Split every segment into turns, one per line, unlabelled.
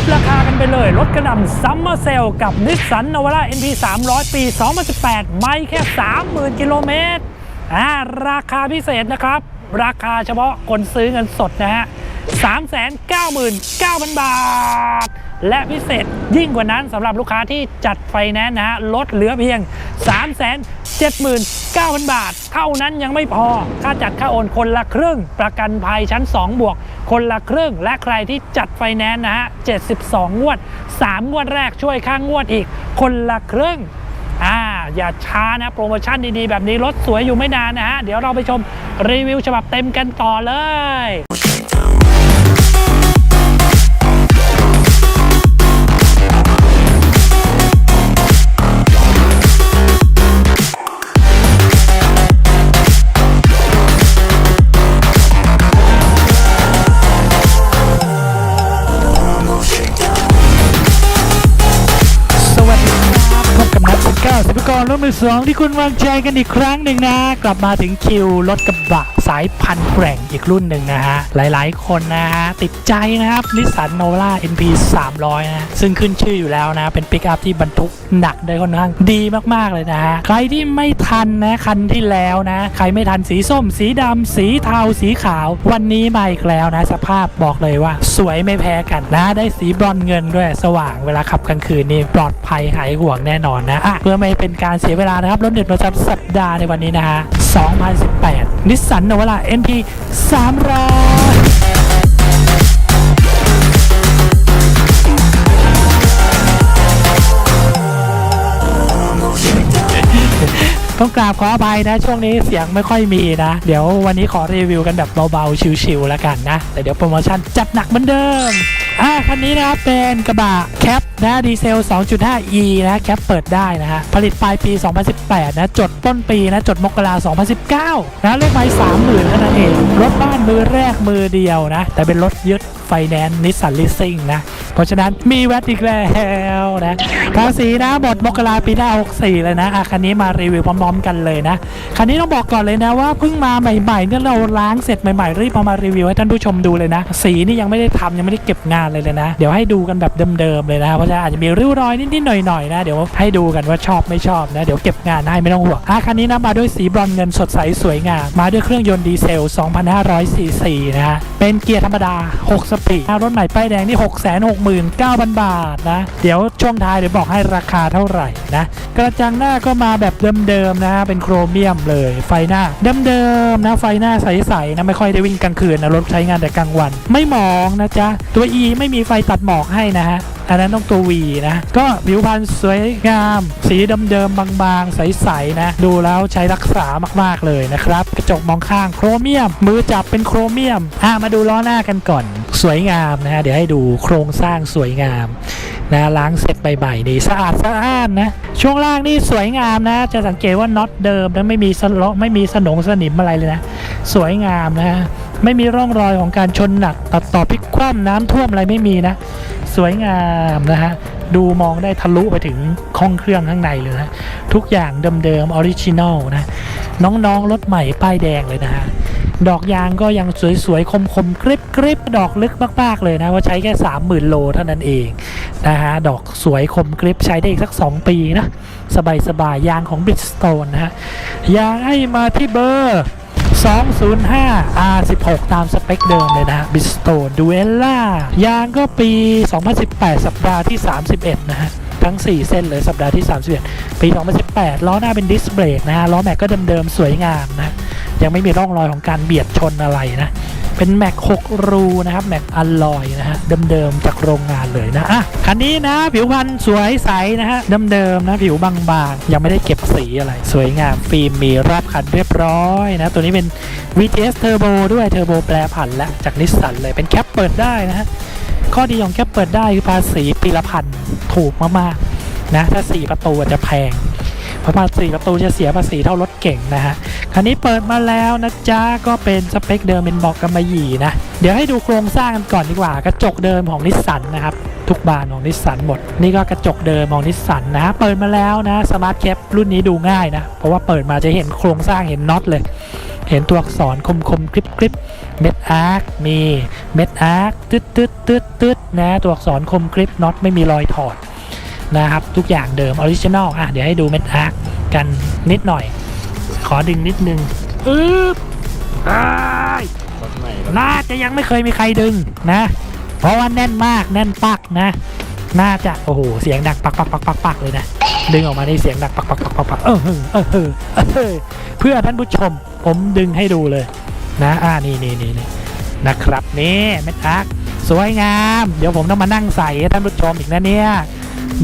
บราคากันไปเลย รถกระนำซัมเมอร์เซลกับนิสสันนวาร่า NP 300 ปี 2018 ไม่แค่ 30,000 กิโลเมตรอ่าราคาพิเศษนะครับ ราคาเฉพาะคนซื้อเงินสดนะฮะ 399,000 บาท และพิเศษยิ่งกว่านั้นสำหรับลูกค้าที่จัดไฟแนนซ์นะฮะลดเหลือเพียง 379,000 บาท เท่านั้นยังไม่พอ ค่าจัดค่าโอนคนละครึ่ง ประกันภัยชั้น 2 บวก คนละครึ่ง และใครที่จัดไฟแนนซ์นะฮะ 72 งวด 3 งวดแรกช่วยค่างวดอีก คนละครึ่งอ่าอย่าช้านะโปรโมชั่นดีๆ แบบนี้รถสวยอยู่ไม่นานนะฮะ เดี๋ยวเราไปชมรีวิวฉบับเต็มกันต่อเลย 2 ที่คุณวางใจกันอีกครั้งหนึ่งนะ กลับมาถึงคิวรถกระบะสายพันธุ์แกร่งอีกรุ่นหนึ่งนะฮะ หลายๆ คนนะฮะ ติดใจนะครับนิสสันโนล่า NP 300 นะ ซึ่งขึ้นชื่ออยู่แล้วนะ เป็นปิกอัพที่บรรทุกหนักได้ค่อนข้างดีมาก ๆ เลยนะฮะ ใครที่ไม่ทันนะ คันที่แล้วนะ ใครไม่ทันสีส้ม สีดำ สีเทา สีขาว วันนี้มาอีกแล้วนะ สภาพบอกเลยว่า สวยไม่แพ้กันนะ ได้สีบอนเงินด้วยสว่างเวลาขับกลางคืนนี่ปลอดภัยหายห่วงแน่นอนนะะเพื่อไม่เป็นการเสียเวลานะครับรถเด็ดประจำสัปดาห์ในวันนี้นะฮะ2018นิสสันนวล่า NP 300 ต้องกราบขออภัยนะ ช่วงนี้เสียงไม่ค่อยมีนะ เดี๋ยววันนี้ขอรีวิวกันแบบเบาๆชิวๆแล้วกันนะ แต่เดี๋ยวโปรโมชั่นจัดหนักเหมือนเดิมอ่าคันนี้นะครับเป็นกระบะแคปนะดีเซล 2.5e นะแคปเปิดได้นะฮะผลิตปลายปี 2018 นะ จดต้นปีนะจดมกรา2019 นะเลขไม้30,000เท่านั้นเอง รถบ้านมือแรกมือเดียวนะ แต่เป็นรถยึดไฟแนนซ์นิสสันลิสซิ่งนะ ราะฉะนั้นมีแวดอีกแล้วนะภาษีนะหมดมกราปีหน้า64 เลยนะอะคันนี้มารีวิวพร้อมๆกันเลยนะคันนี้ต้องบอกก่อนเลยนะว่าเพิ่งมาใหม่ๆเนี่ยเราล้างเสร็จใหม่ๆรีบเอามารีวิวให้ท่านผู้ชมดูเลยนะ สีนี่ยังไม่ได้ทำยังไม่ได้เก็บงานเลยเลยนะ เดี๋ยวให้ดูกันแบบเดิมๆเลยนะเพราะฉะนั้นอาจจะมีริ้วรอยนิดๆหน่อยๆนะเดี๋ยวให้ดูกันว่าชอบไม่ชอบนะเดี๋ยวเก็บงานให้ไม่ต้องห่วงอะคันนี้นะมาด้วยสีบรอนซ์เงินสดใสสวยงามมาด้วยเครื่องยนต์ดีเซล 2,500ซีซีนะฮะเป็นเกียร์ธรรมดา 6 สปีดรถใหม่ป้ายแดงนี่669,000 บาทนะ เดี๋ยวช่วงท้ายเดี๋ยวบอกให้ราคาเท่าไหร่นะ กระจังหน้าก็มาแบบเดิมๆนะเป็นโครเมียมเลยไฟหน้าเดิมๆนะไฟหน้าใสๆนะไม่ค่อยได้วิ่งกลางคืนนะรถใช้งานแต่กลางวัน ไม่หมองนะจ๊ะตัว E ไม่มีไฟตัดหมอกให้นะฮะ อันนั้นต้องตัว V นะ ก็ผิวพรรณสวยงาม สีเดิมๆบางๆ ใสๆนะ ดูแล้วใช้รักษามากๆเลยนะครับ กระจกมองข้างโครเมียม มือจับเป็นโครเมียมอะมาดูล้อหน้ากันก่อน สวยงามนะฮะเดี๋ยวให้ดูโครงสร้างสวยงามนะล้างเสร็จใหม่ๆนี่สะอาดสะอ้านนะช่วงล่างนี่สวยงามนะ จะสังเกตว่าน็อตเดิมนะไม่มีสลอไม่มีสนงสนิมอะไรเลยนะ สวยงามนะฮะไม่มีร่องรอยของการชนหนักตัดต่อพลิกคว่ำน้ำท่วมอะไรไม่มีนะ สวยงามนะฮะ ดูมองได้ทะลุไปถึงห้องเครื่องข้างในเลยนะทุกอย่างเดิมๆออริจินอลนะ น้องๆรถใหม่ป้ายแดงเลยนะฮะดอกยางก็ยังสวยๆ คมๆ กริบกริบดอกลึกมาก ๆ เลยนะ ว่าใช้แค่ 30,000 โลเท่านั้นเองนะฮะ ดอกสวยคมกริบใช้ได้อีกสัก 2 ปีนะ สบายๆ ยางของ Bridgestone นะฮะ ยางให้มาที่เบอร์ 205 R16 ตามสเปคเดิมเลยนะฮะ Bridgestone Duella ยางก็ปี 2018 สัปดาห์ที่ 31 นะฮะทั้ง 4 เส้นเลยสัปดาห์ที่ 31 ปี 2018 ล้อหน้าเป็นดิสเบรกนะฮะล้อแม็กก็เดิมๆ สวยงามนะ ยังไม่มีร่องรอยของการเบียดชนอะไรนะ เป็นแม็ก6รูนะครับแม็กอลลอยนะฮะเดิมๆจากโรงงานเลยนะอะคันนี้นะผิวพรรณสวยใสนะฮะเดิมๆนะผิวบางๆ ยังไม่ได้เก็บสีอะไร สวยงามฟิล์มมีรอบคันเรียบร้อยนะตัวนี้เป็น VTS Turbo ด้วยเทอร์โบแปรผันและจากนิสสันเลยเป็นแคปเปิดได้นะฮะข้อดีของแคปเปิดได้คือภาษีปีละพันถูกมากๆนะถ้า 4 ประตูจะแพง เพราะภาษีประตูจะเสียภาษีเท่ารถเก่งนะฮะ คันนี้เปิดมาแล้วนะจ๊ะ ก็เป็นสเปคเดิมเป็นบอกกำมะหยี่นะ เดี๋ยวให้ดูโครงสร้างกันก่อนดีกว่า กระจกเดิมของนิสสันนะครับ ทุกบานของนิสสันหมด นี่ก็กระจกเดิมของนิสสันนะเปิดมาแล้วนะสมาร์ทแคปรุ่นนี้ดูง่ายนะ เพราะว่าเปิดมาจะเห็นโครงสร้างเห็นน็อตเลย เห็นตัวอักษรคมคมๆกริบกริบเม็ดอาร์คมีเม็ดอาร์คตึ๊ดตึ๊ดตึ๊ดตึ๊ดนะตัวอักษรคมกริบน็อตไม่มีรอยถอด นะครับ ทุกอย่างเดิมออริจินอลอะเดี๋ยวให้ดูเม็ดอาร์คกันนิดหน่อย ขอดึงนิดนึงอึ๊บอ้าย
รถใหม่รถ
น่าจะยังไม่เคยมีใครดึงนะ เพราะว่าแน่นมากแน่นปักนะ น่าจะโอ้โหเสียงดังปักปักปักปักปักเลยนะดึงออกมาในเสียงดังปักปักปักปักปักเออเออเออเออเออเพื่อท่านผู้ชมผมดึงให้ดูเลยนะอ่านี่นี่นี่นี่นะครับนี่เม็ดอาร์คสวยงาม เดี๋ยวผมต้องมานั่งใส่ให้ท่านผู้ชมอีกนะเนี่ย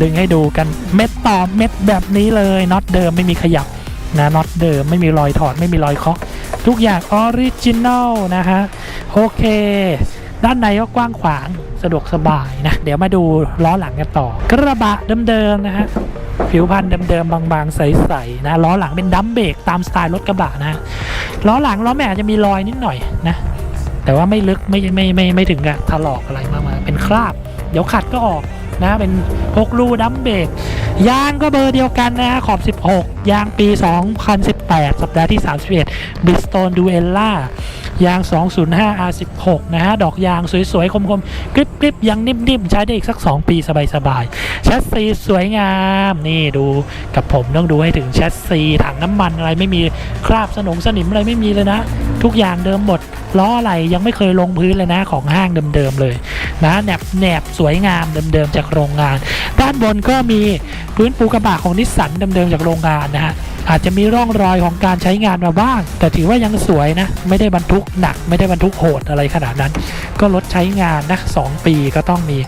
ดึงให้ดูกันเม็ดต่อเม็ดแบบนี้เลยน็อตเดิมไม่มีขยับนะน็อตเดิมไม่มีรอยถอดไม่มีรอยเคาะทุกอย่างออริจินอลนะฮะโอเค ด้านในก็กว้างขวางสะดวกสบายนะ เดี๋ยวมาดูล้อหลังกันต่อ กระบะเดิมๆนะฮะผิวพันธุ์เดิมๆบางๆ ใสๆนะล้อหลังเป็นดัมเบรกตามสไตล์รถกระบะนะล้อหลังล้อแม่จะมีรอยนิดหน่อยนะแต่ว่าไม่ลึกไม่ไม่ไม่ไม่ถึงกับถลอกอะไรมากมาเป็นคราบ เดี๋ยวขัดก็ออก นะ เป็น6รูดัมเบรกยางก็เบอร์เดียวกันนะฮะขอบ 16 ยางปี 2018 สัปดาห์ที่ 31 Bridgestone Duella ยาง 205 R16 นะฮะ ดอกยางสวย ๆ คมๆกริบๆ ยังนิ่ม ๆ ใช้ได้อีกสัก 2 ปีสบายๆแชสซีสวยงาม นี่ดูกับผมต้องดูให้ถึงแชสซีถังน้ำมันอะไรไม่มีคราบสนงสนิมอะไรไม่มีเลยนะ ทุกอย่างเดิมหมดล้ออะไรยังไม่เคยลงพื้นเลยนะของห้างเดิม ๆ เลย นะแหนบแหนบสวยงามเดิมๆจากโรงงาน ด้านบนก็มีพื้นปูกระบะของนิสสันเดิมๆจากโรงงานนะฮะ อาจจะมีร่องรอยของการใช้งานมาบ้าง แต่ถือว่ายังสวยนะ ไม่ได้บรรทุกหนัก ไม่ได้บรรทุกโหดอะไรขนาดนั้น ก็ลดใช้งานนะ2ปีก็ต้องมี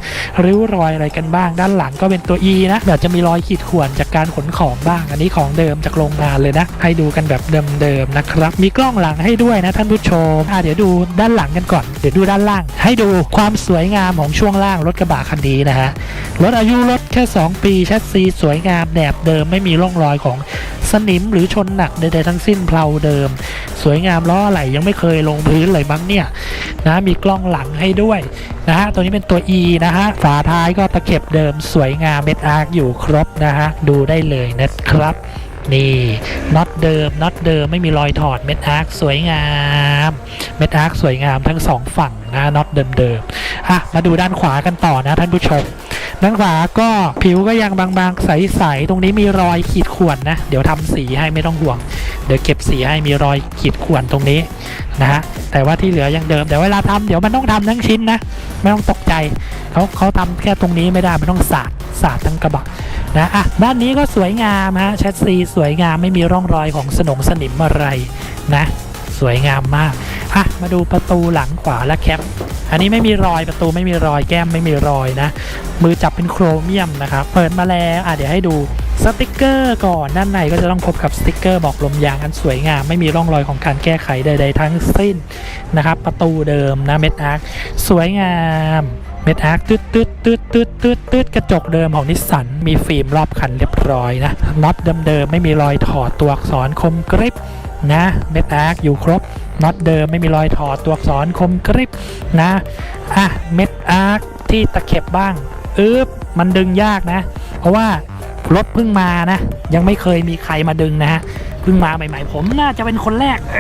ริ้วรอยอะไรกันบ้าง ด้านหลังก็เป็นตัว E นะอาจจะมีรอยขีดข่วนจากการขนของบ้าง อันนี้ของเดิมจากโรงงานเลยนะ ให้ดูกันแบบเดิมๆนะครับ มีกล้องหลังให้ด้วยนะท่านผู้ชมอะเดี๋ยวดูด้านหลังกันก่อน เดี๋ยวดูด้านล่าง ให้ดูความสวยงามของช่วงล่างรถกระบะคันนี้นะฮะ รถอายุรถแค่ 2 ปีแชสซีสวยงามแหนบเดิมไม่มีร่องรอยของสนิมหรือชนหนักใดๆทั้งสิ้นเพลาเดิม สวยงามล้ออะไหลยังไม่เคยลงพื้นเลยมั้งเนี่ยนะมีกล้องหลังให้ด้วยนะฮะตัวนี้เป็นตัว E นะฮะฝาท้ายก็ตะเข็บเดิมสวยงามเม็ดอาร์คอยู่ครบนะฮะดูได้เลยนะครับนี่น็อตเดิมน็อตเดิมไม่มีรอยถอดเม็ดอาร์คสวยงามเม็ดอาร์คสวยงามทั้งสองฝั่งนะน็อตเดิมๆอะมาดูด้านขวากันต่อนะท่านผู้ชม ด้านขวาก็ผิวก็ยังบางๆ ใสๆ ตรงนี้มีรอยขีดข่วนนะ เดี๋ยวทำสีให้ไม่ต้องห่วง เดี๋ยวเก็บสีให้มีรอยขีดข่วนตรงนี้นะฮะ แต่ว่าที่เหลือยังเดิม เดี๋ยวเวลาทำเดี๋ยวมันต้องทำทั้งชิ้นนะ ไม่ต้องตกใจ เขาเขาทำแค่ตรงนี้ไม่ได้ มันต้องสาดสาดทั้งกระบะนะอะด้านนี้ก็สวยงามฮะแชสซีสวยงามไม่มีร่องรอยของสนงสนิมอะไรนะ สวยงามมากอะมาดูประตูหลังขวาและแคป อันนี้ไม่มีรอยประตูไม่มีรอยแก้มไม่มีรอยนะ มือจับเป็นโครเมียมนะครับ เปิดมาแล้วอะเดี๋ยวให้ดูสติกเกอร์ก่อนด้านในก็จะต้องพบกับสติกเกอร์บอกลมยางอันสวยงาม ไม่มีร่องรอยของการแก้ไขใดๆทั้งสิ้นนะครับ ประตูเดิมนะเม็ดอาร์คสวยงามเม็ดอาร์คตืดตืดตืดตืดตืดตืดกระจกเดิมของนิสสันมีฟิล์มรอบคันเรียบร้อยนะน็อตเดิมๆไม่มีรอยถอดตัวอักษรคมกริบนะเม็ดอาร์คอยู่ครบ น็อตเดิมไม่มีรอยถอดตัวอักษรคมกริบนะ อะ เม็ดอาร์คที่ตะเข็บบ้างอึ๊บมันดึงยากนะ เพราะว่ารถเพิ่งมานะ ยังไม่เคยมีใครมาดึงนะฮะเพิ่งมาใหม่ๆ ผมน่าจะเป็นคนแรกอ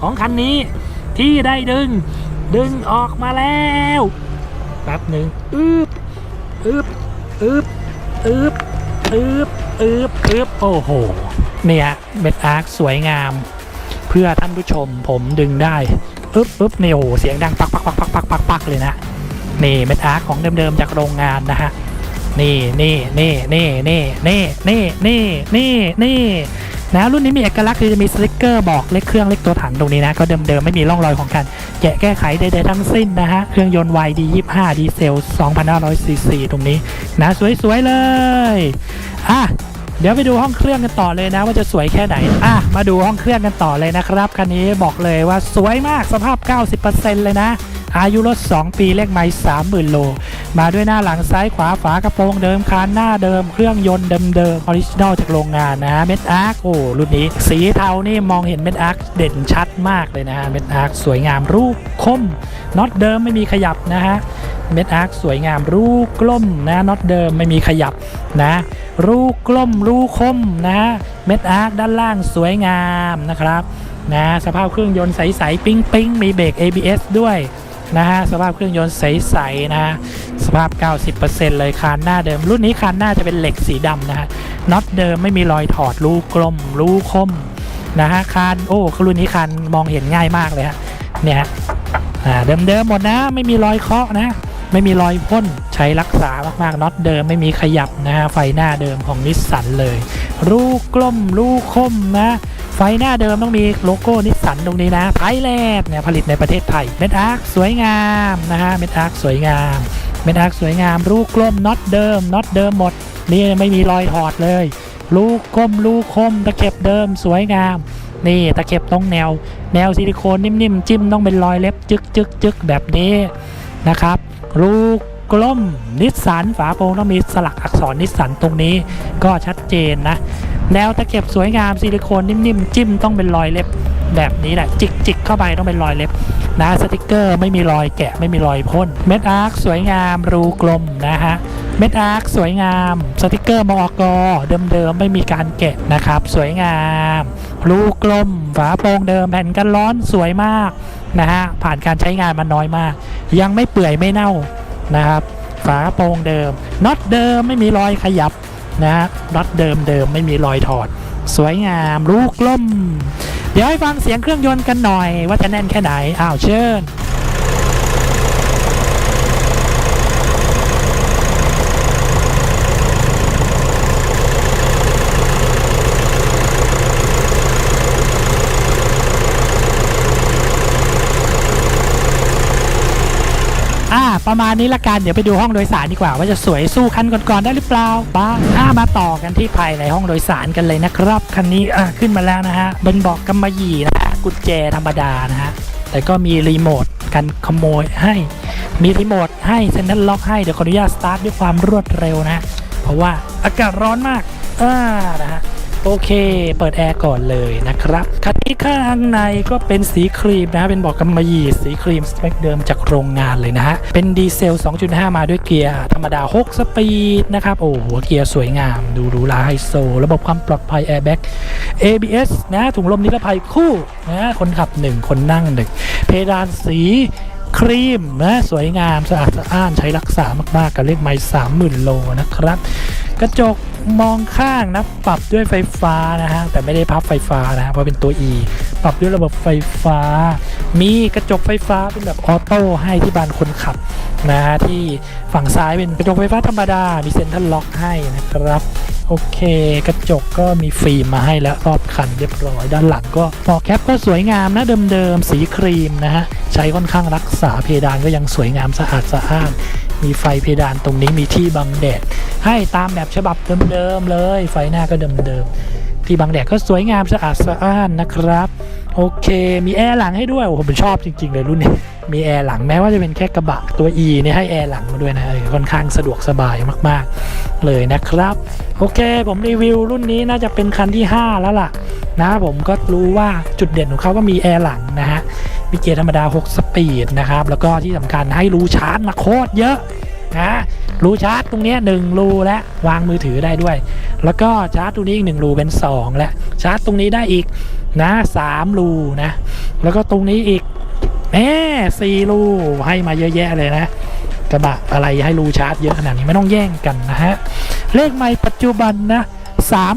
ของคันนี้ที่ได้ดึง ดึงออกมาแล้วแป๊บหนึ่งอึ๊บอึ๊บอึ๊บอึ๊บอึ๊บอึ๊บอึ๊บโอ้โหเนี่ยเม็ดอาร์คสวยงาม พื่อท่านผู้ชมผมดึงได้อึ๊บอึ๊บนี่โอ้โหเสียงดังปักปักปักปักปักปักปักเลยนะนี่เม็ดอาร์ของเดิมๆจากโรงงานนะฮะนี่นี่นี่นี่นี่นี่นี่นี่นี่นี่นะรุ่นนี้มีเอกลักษณ์คือจะมีสติกเกอร์บอกเลขเครื่องเลขตัวถังตรงนี้นะก็เดิมๆไม่มีร่องรอยของการแกะแก้ไขใดๆทั้งสิ้นนะฮะเครื่องยนต์ YD 25ดีเซล2,500ซีซีตรงนี้นะสวยๆเลยอะ เดี๋ยวไปดูห้องเครื่องกันต่อเลยนะ ว่าจะสวยแค่ไหนอะมาดูห้องเครื่องกันต่อเลยนะครับคันนี้บอกเลยว่าสวยมากสภาพ 90%เลยนะ อายุรถ 2 ปีเลขไม่30,000 โล มาด้วยหน้าหลังซ้ายขวาฝากระโปรงเดิมคานหน้าเดิมเครื่องยนต์เดิมๆออริจินอลจากโรงงานนะเม็ดอาร์คโอ้รุ่นนี้ สีเทานี่มองเห็นเม็ดอาร์คเด่นชัดมากเลยนะฮะเม็ดอาร์คสวยงามรูปคมน็อตเดิมไม่มีขยับนะฮะ เม็ดอาร์คสวยงาม รูกล้มนะน็อตเดิมไม่มีขยับนะ รูกล้มรูคมนะเม็ดอาร์คด้านล่างสวยงามนะครับนะสภาพเครื่องยนต์ใสๆปิ๊งปิ๊งๆมีเบรก ABS ด้วยนะฮะสภาพเครื่องยนต์ใสๆนะฮะสภาพ 90%เลยคานหน้าเดิม รุ่นนี้คานหน้าจะเป็นเหล็กสีดำนะฮะน็อตเดิมไม่มีรอยถอดรูกลมรูคมนะฮะคานโอ้รุ่นนี้คานมองเห็นง่ายมากเลยฮะเนี่ยฮะเดิมๆหมดนะไม่มีรอยเคาะนะ ไม่มีรอยพ่นใช้รักษามากๆน็อตเดิมไม่มีขยับนะฮะไฟหน้าเดิมของนิสสันเลยรูกลมรูคมนะ ไฟหน้าเดิมต้องมีโลโก้นิสสันตรงนี้นะไทยแลนด์เนี่ยผลิตในประเทศไทยเม็ดอาร์คสวยงามนะฮะเม็ดอาร์คสวยงามเม็ดอาร์คสวยงามรูกลมน็อตเดิมน็อตเดิมหมดนี่ไม่มีรอยถอดเลย ลูกกลมลูกคมตะเข็บเดิมสวยงามนี่ตะเข็บตรงแนว แนวซิลิโคนนิ่มๆ จิ้มต้องเป็นรอยเล็บจึกจึกจึกแบบนี้นะครับ ลูกกลมนิสสันฝาโปรงต้องมีสลักอักษรนิสสันตรงนี้ก็ชัดเจนนะ แนวตะเข็บสวยงามซิลิโคนนิ่มๆ จิ้มต้องเป็นรอยเล็บแบบนี้แหละจิกจิกเข้าไปต้องเป็นรอยเล็บนะสติกเกอร์ไม่มีรอยแกะไม่มีรอยพ่นเม็ดอาร์คสวยงามรูกลมนะฮะเม็ดอาร์คสวยงามสติกเกอร์มอกอเดิมๆไม่มีการแกะนะครับ สวยงาม รูกลมฝาโปรงเดิมแผ่นกันร้อนสวยมาก นะฮะผ่านการใช้งานมันน้อยมาก ยังไม่เปื่อยไม่เน่านะครับ ฝาโปรงเดิมน็อตเดิมไม่มีรอยขยับนะฮะน็อตเดิมเดิมไม่มีรอยถอด สวยงามลูกล่ม เดี๋ยวให้ฟังเสียงเครื่องยนต์กันหน่อย ว่าจะแน่นแค่ไหนอ้าวเชิญ อ่า ประมาณนี้ละกัน เดี๋ยวไปดูห้องโดยสารดีกว่า ว่าจะสวยสู้คันก่อนๆได้หรือเปล่าบ้างอ่ามาต่อกันที่ภายในห้องโดยสารกันเลยนะครับ คันนี้อ่าขึ้นมาแล้วนะฮะเป็นเบอกกำมะหยี่นะฮะกุญแจธรรมดานะฮะแต่ก็มีรีโมทกันขโมยให้มีรีโมทให้เซ็นทรัลล็อกให้เดี๋ยวขออนุญาตสตาร์ทด้วยความรวดเร็วนะ เพราะว่าอากาศร้อนมากอ่านะฮะ โอเค เปิดแอร์ก่อนเลยนะครับคันนี้ข้างในก็เป็นสีครีมนะฮะเป็นบอกกำมะหยี่สีครีมสเปคเดิมจากโรงงานเลยนะฮะ เป็นดีเซล 2.5 มาด้วยเกียร์ธรรมดา 6 สปีดนะครับ โอ้หัวเกียร์สวยงาม ดูหรูหราไฮโซ ระบบความปลอดภัยแอร์แบ็ก ABS นะถุงลมนิรภัยคู่นะคนขับ 1 คนนั่ง1เพดานสี ครีมนะสวยงามสะอาดสะอ้านใช้รักษามากๆ กับเลขไม้สามหมื่นโลนะครับ กระจกมองข้างนะปรับด้วยไฟฟ้านะฮะแต่ไม่ได้พับไฟฟ้านะฮะเพราะเป็นตัว E ปรับด้วยระบบไฟฟ้า มีกระจกไฟฟ้าเป็นแบบออโต้ให้ที่บานคนขับนะฮะที่ฝั่งซ้ายเป็นกระจกไฟฟ้าธรรมดา มีเซ็นทรัลล็อกให้นะครับ โอเค กระจกก็มีฟิล์มมาให้แล้วรอบคันเรียบร้อย ด้านหลังก็ปอกแคปก็สวยงามนะเดิมๆ สีครีมนะฮะ ใช้ค่อนข้างรักษาเพดานก็ยังสวยงามสะอาดสะอ้านมีไฟเพดานตรงนี้มีที่บังแดด ให้ตามแบบฉบับเดิมๆเลย ไฟหน้าก็เดิมๆที่บังแดดก็สวยงามสะอาดสะอ้านนะครับ โอเค มีแอร์หลังให้ด้วย โอ้ผมชอบจริง ๆ เลยรุ่นนี้ มีแอร์หลังแม้ว่าจะเป็นแค่กระบะตัว E เนี่ยให้แอร์หลังมาด้วยนะค่อนข้างสะดวกสบายมากๆ เลยนะครับ โอเค ผมรีวิวรุ่นนี้น่าจะเป็นคันที่ 5 แล้วล่ะ นะผมก็รู้ว่าจุดเด่นของเขาก็มีแอร์หลังนะฮะ มีเกียร์ธรรมดา 6 สปีดนะครับ แล้วก็ที่สำคัญให้รูชาร์จมาโคตรเยอะนะรูชาร์จตรงนี้ยหนึ่งรูและวางมือถือได้ด้วย แล้วก็ชาร์จตรงนี้อีกหนึ่งรูเป็น 2 และชาร์จตรงนี้ได้อีก นะสามรูนะ แล้วก็ตรงนี้อีกแหมสี่รูให้มาเยอะแยะเลยนะกระบะอะไรให้รูชาร์จเยอะขนาดนี้ไม่ต้องแย่งกันนะฮะ เลขไม่ปัจจุบันนะ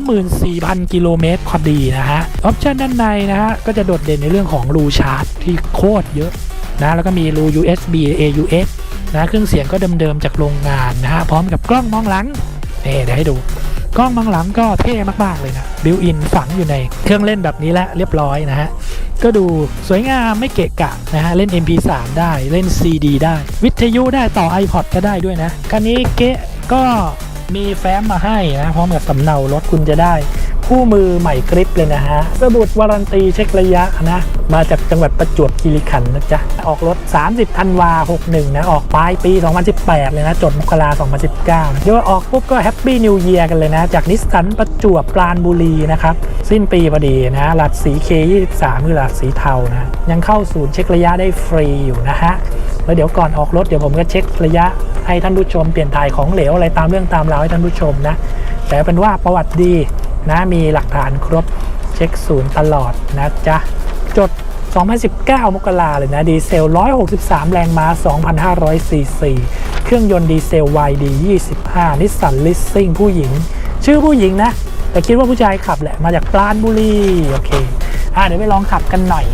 34,000 กิโลเมตรพอดีนะฮะ ออปชันด้านในนะฮะ ก็จะโดดเด่นในเรื่องของรูชาร์จที่โคตรเยอะนะ แล้วก็มีรู USB AUX นะ เครื่องเสียงก็เดิมๆจากโรงงานนะฮะ พร้อมกับกล้องมองหลังนี่เดี๋ยวให้ดู กล้องมองหลังก็เท่มากๆเลยนะบิวอินฝังอยู่ในเครื่องเล่นแบบนี้แล้วเรียบร้อยนะฮะก็ดูสวยงามไม่เกะกะนะฮะ เล่น MP3 ได้เล่น CD ได้ วิทยุได้ต่อ iPod ก็ได้ด้วยนะคันนี้เกะก็มีแฟ้มมาให้นะพร้อมกับสำเนารถคุณจะได้ คู่มือใหม่กริปเลยนะฮะสมุดวารันตีเช็คระยะนะ มาจากจังหวัดประจวบคีรีขันธ์นะจ๊ะ ออกรถ 30ธันวา 61 นะ ออกปลายปี 2018 เลยนะ จดมกรา2019นะเดี๋ยวออกปุ๊บก็แฮปปี้นิวเยียร์กันเลยนะ จากนิสสันประจวบปราณบุรีนะครับ สิ้นปีพอดีนะหลัดสี K23 คือหลัดสีเทานะ ยังเข้าศูนย์เช็คระยะได้ฟรีอยู่นะฮะแล้วเดี๋ยวก่อนออกรถเดี๋ยวผมก็เช็คระยะให้ท่านผู้ชมเปลี่ยนถ่ายของเหลวอะไรตามเรื่องตามราวให้ท่านผู้ชมนะแต่เป็นว่าประวัติดี นะมีหลักฐานครบเช็คศูนย์ตลอดนะจ๊ะ จด 2019 มกราเลยนะ ดีเซล 163 แรงม้า 2,500 ซีซี เครื่องยนต์ดีเซล YD 25 นิสสันลิสซิ่งผู้หญิง ชื่อผู้หญิงนะ แต่คิดว่าผู้ชายขับแหละ มาจากปราณบุรี โอเค อะเดี๋ยวไปลองขับกันหน่อย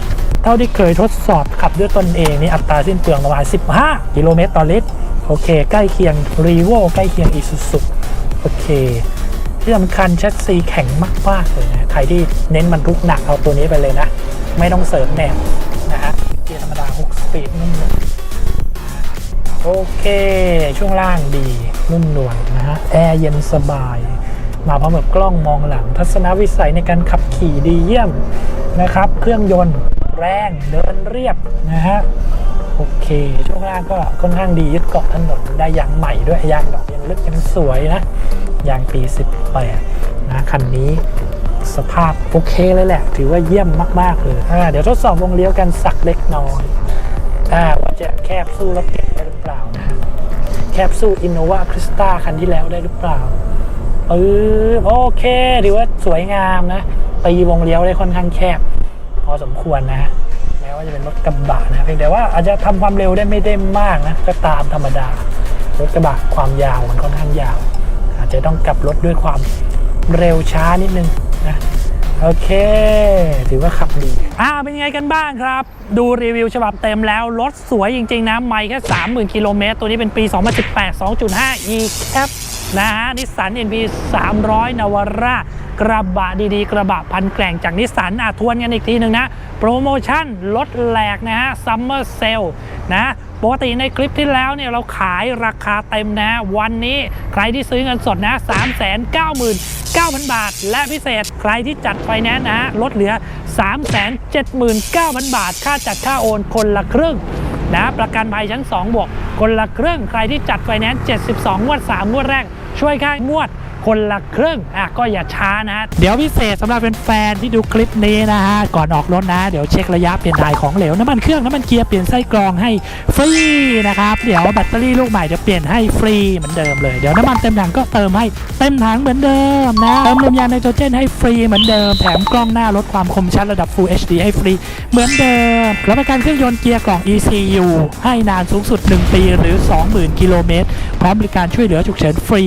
เท่าที่เคยทดสอบขับด้วยตนเองนี่อัตราสิ้นเปลืองประมาณ 15 กิโลเมตรต่อลิตร โอเค ใกล้เคียงรีโวใกล้เคียงอีซูซุโอเค ที่สำคัญแชสซีแข็งมากๆเลยนะใครที่เน้นบรรทุกหนักเอาตัวนี้ไปเลยนะ ไม่ต้องเสริมแหนบนะฮะเกียร์ธรรมดา 6 สปีดนุ่มนวลโอเค ช่วงล่างดีนุ่มนวลนะฮะแอร์เย็นสบาย มาพร้อมกับกล้องมองหลัง ทัศนวิสัยในการขับขี่ดีเยี่ยมนะครับ เครื่องยนต์แรงเดินเรียบนะฮะโอเค ช่วงล่างก็ค่อนข้างดียึดเกาะถนนได้ยางใหม่ด้วยยางดอกยังลึกยังสวยนะ ยางปี 18 นะคันนี้สภาพโอเคเลยแหละ ถือว่าเยี่ยมมากๆเลยอ่าเดี๋ยวทดสอบวงเลี้ยวกันสักเล็กน้อยอ่าว่าจะแคบสู้รถเก่งได้หรือเปล่านะแคบสู้ Innova Crista คันที่แล้วได้หรือเปล่าเออโอเคถือว่าสวยงามนะตีวงเลี้ยวได้ค่อนข้างแคบ พอสมควรนะฮะแม้ว่าจะเป็นรถกระบะนะเพียงแต่ว่าอาจจะทำความเร็วได้ไม่ได้มากนะก็ตามธรรมดารถกระบะความยาวมันค่อนข้างยาว จะต้องกลับรถด้วยความเร็วช้านิดนึงนะโอเค ถือว่าขับดี อ่า เป็นยังไงกันบ้างครับ ดูรีวิวฉบับเต็มแล้ว รถสวยจริง ๆ นะ ไม่แค่ 30,000 กิโลเมตร ตัวนี้เป็นปี 2018 2.5 e-cap นะฮะ นิสสัน NP 300นวาร่ากระบะดีๆ กระบะพันแกร่งจากนิสสันอะทวนกันอีกทีหนึ่งนะ โปรโมชั่นลดแหลกนะฮะ ซัมเมอร์เซลนะ ปกติในคลิปที่แล้วเนี่ยเราขายราคาเต็มนะ วันนี้ใครที่ซื้อเงินสดนะ399,000 บาท และพิเศษใครที่จัดไฟแนนซ์นะฮะลดเหลือ 379,000 บาท ค่าจัดค่าโอนคนละครึ่งนะประกันภัยชั้น 2 บวก คนละครึ่ง ใครที่จัดไฟแนนซ์ 72 งวด 3 งวดแรก ช่วยค่างวด คนละครึ่งอะก็อย่าช้านะ เดี๋ยวพิเศษสำหรับเป็นแฟนๆที่ดูคลิปนี้นะฮะก่อนออกรถนะ เดี๋ยวเช็คระยะเปลี่ยนถ่ายของเหลวน้ำมันเครื่องน้ำมันเกียร์เปลี่ยนไส้กรองให้ฟรีนะครับเดี๋ยวแบตเตอรี่ลูกใหม่จะเปลี่ยนให้ฟรีเหมือนเดิมเลยเดี๋ยวน้ำมันเต็มถังก็เติมให้เต็มถังเหมือนเดิมนะเติมลมยางไนโตรเจนให้ฟรีเหมือนเดิมแถมกล้องหน้าลดความคมชัดระดับ Full HD ให้ฟรีเหมือนเดิมรับประกันเครื่องยนต์เกียร์กล่อง ECU ให้นานสูงสุด 1 ปีหรือ 20,000 กิโลเมตรพร้อมบริการช่วยเหลือฉุกเฉินฟรี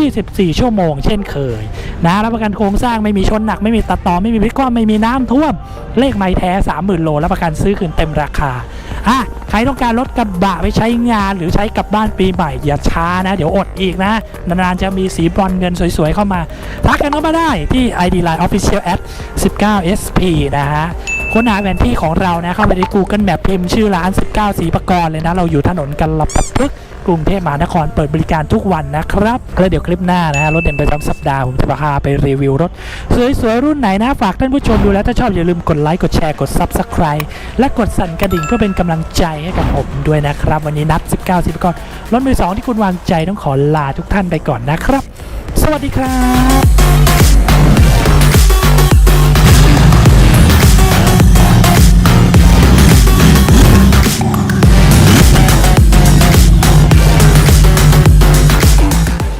24 ชั่วโมงเช่นเคยนะรับประกันโครงสร้างไม่มีชนหนักไม่มีตัดต่อไม่มีพลิกคว่ำไม่มีน้ำท่วม เลขไม้แท้ 30,000 โลรับประกันซื้อคืนเต็มราคาอะใครต้องการรถกระบะไปใช้งานหรือใช้กลับบ้านปีใหม่ อย่าช้านะ เดี๋ยวอดอีกนะ นานๆจะมีสีบรอนเงินสวยๆเข้ามา ทักกันเข้ามาได้ที่ ID Line Official at 19SP นะฮะ ค้นหาแผนที่ของเรานะเข้าไปใน Google Map พิมพ์ชื่อร้าน 19 สีประกรณ์เลยนะ เราอยู่ถนนกันละปัดพึกกรุงเทพมหานครเปิดบริการทุกวันนะครับแล้วเดี๋ยวคลิปหน้านะฮะรถเด่นประจำสัปดาห์ ผมจะพาไปรีวิวรถ สวยๆ รุ่นไหนนะ ฝากท่านผู้ชมดูแล้ว ถ้าชอบอย่าลืมกดไลค์ กดแชร์กด Subscribe และกดสั่นกระดิ่งเพื่อเป็นกำลังใจให้กับผมด้วยนะครับ วันนี้นัด 19สีประกรณ์รถมือสองที่คุณวางใจต้องขอลาทุกท่านไปก่อนนะครับ สวัสดีครับ